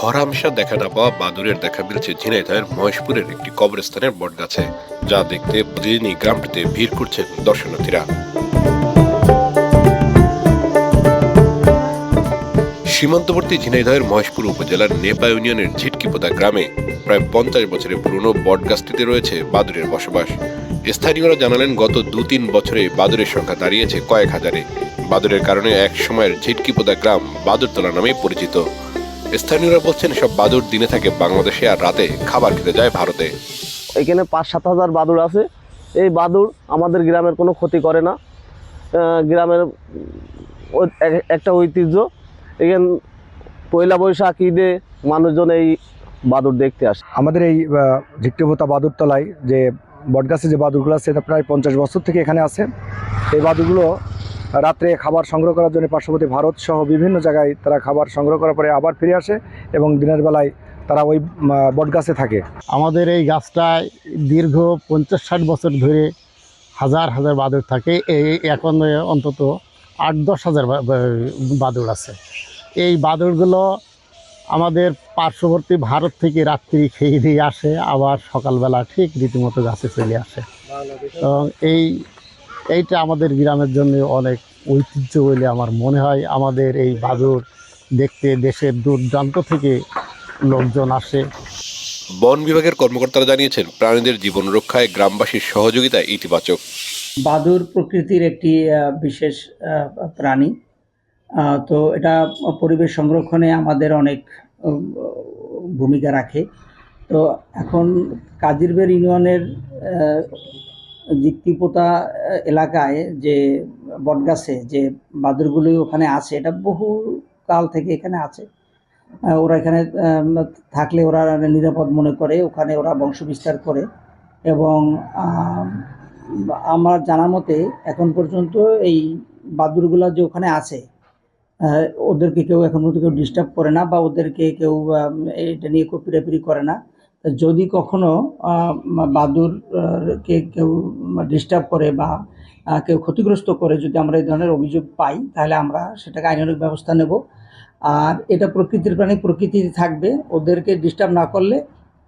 চিকিৎসা দেখা না পাওয়া বাদুরের দেখা মিলছে ঝিনাইদহের মহেশপুরের একটি কবরস্থানের বটগাছে, যা দেখতে প্রতিদিনই গ্রামটিতে ভিড় করছেন দর্শনার্থীরা। সীমান্তবর্তী ঝিনাইদহের মহেশপুর উপজেলার নেপা ইউনিয়নের ঝিটকিপোতা গ্রামে প্রায় পঞ্চাশ বছরের পুরনো বটগাছটিতে রয়েছে বাদুরের বসবাস। স্থানীয়রা জানালেন, গত দু তিন বছরে বাদুরের সংখ্যা দাঁড়িয়েছে কয়েক হাজারে। বাদুরের কারণে এক সময়ের ঝিটকিপোতা গ্রাম বাদুরতলা নামে পরিচিত। স্থানীয়রা বলছেন সব বাদুর দিনে থাকে বাংলাদেশে আর রাতে খাবার খেতে যায় ভারতে। এখানে পাঁচ সাত হাজার বাদুর আছে। এই বাদুর আমাদের গ্রামের কোনো ক্ষতি করে না। গ্রামের একটা ঐতিহ্য। এখানে পয়লা বৈশাখ ঈদে মানুষজন এই বাদুর দেখতে আসে। আমাদের এই ঝিকটিভোতা বাদুরতলায় যে বটগাছে যে বাদুরগুলো আছে এটা প্রায় পঞ্চাশ বছর থেকে এখানে আছে। এই বাদুরগুলো রাত্রে খাবার সংগ্রহ করার জন্য পার্শ্ববর্তী ভারত সহ বিভিন্ন জায়গায় তারা খাবার সংগ্রহ করার পরে আবার ফিরে আসে এবং দিনের বেলায় তারা ওই বটগাছে থাকে। আমাদের এই গাছটায় দীর্ঘ পঞ্চাশ ষাট বছর ধরে হাজার হাজার বাদুড় থাকে। এই এখন অন্তত আট দশ হাজার বা- বা- বাদুড় আছে। এই বাদুড়গুলো আমাদের পার্শ্ববর্তী ভারত থেকে রাত্রি খেয়ে দিয়ে আসে আবার সকালবেলা ঠিক রীতিমতো গাছে চলে আসে। এবং এই এইটা আমাদের গ্রামের জন্য অনেক ঐতিহ্য বলে আমার মনে হয়। আমাদের এই বাদুড় দেখতে দেশের দূর দূরান্ত থেকে লোকজন আসে। বন বিভাগের কর্মকর্তারা জানিয়েছেন প্রাণীদের জীবন রক্ষায় গ্রামবাসীর সহযোগিতা ইতিবাচক। বাদুর প্রকৃতির একটি বিশেষ প্রাণী। তো এটা পরিবেশ সংরক্ষণে আমাদের অনেক ভূমিকা রাখে। তো এখন কাজিরবের ইউনিয়নের আহ, এলাকায় যে বটগাছে যে বাদুরগুলি ওখানে আছে এটা বহু কাল থেকে এখানে আছে। ওরা এখানে থাকলে ওরা নিরাপদ মনে করে ওখানে ওরা বংশবিস্তার করে এবং আমার জানা মতে এখন পর্যন্ত এই বাদুরগুলো যে ওখানে আছে ওদেরকে কেউ এখন পর্যন্ত কেউ ডিস্টার্ব করে না বা ওদেরকে কেউ এটা নিয়ে কেউ পিড়াপিড়ি করে না। যদি কখনো আহ, বাদুর কে কেউ ডিস্টার্ব করে বা কেউ ক্ষতিগ্রস্ত করে যদি আমরা এই ধরনের অভিযোগ পাই তাহলে আমরা সেটাকে আইনানুগ ব্যবস্থা নেব। আর এটা প্রকৃতির প্রাণী প্রকৃতিতে থাকবে। ওদেরকে ডিস্টার্ব না করলে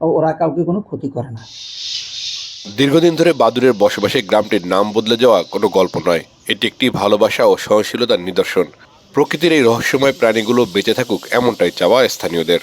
ওরা কাউকে কোনো ক্ষতি করে না। দীর্ঘদিন ধরে বাদুরের বসবাসে গ্রামটির নাম বদলে যাওয়া কোনো গল্প নয়। এটি একটি ভালোবাসা ও সহনশীলতার নিদর্শন। প্রকৃতির এই রহস্যময় প্রাণীগুলো বেঁচে থাকুক এমনটাই চাওয়া স্থানীয়দের।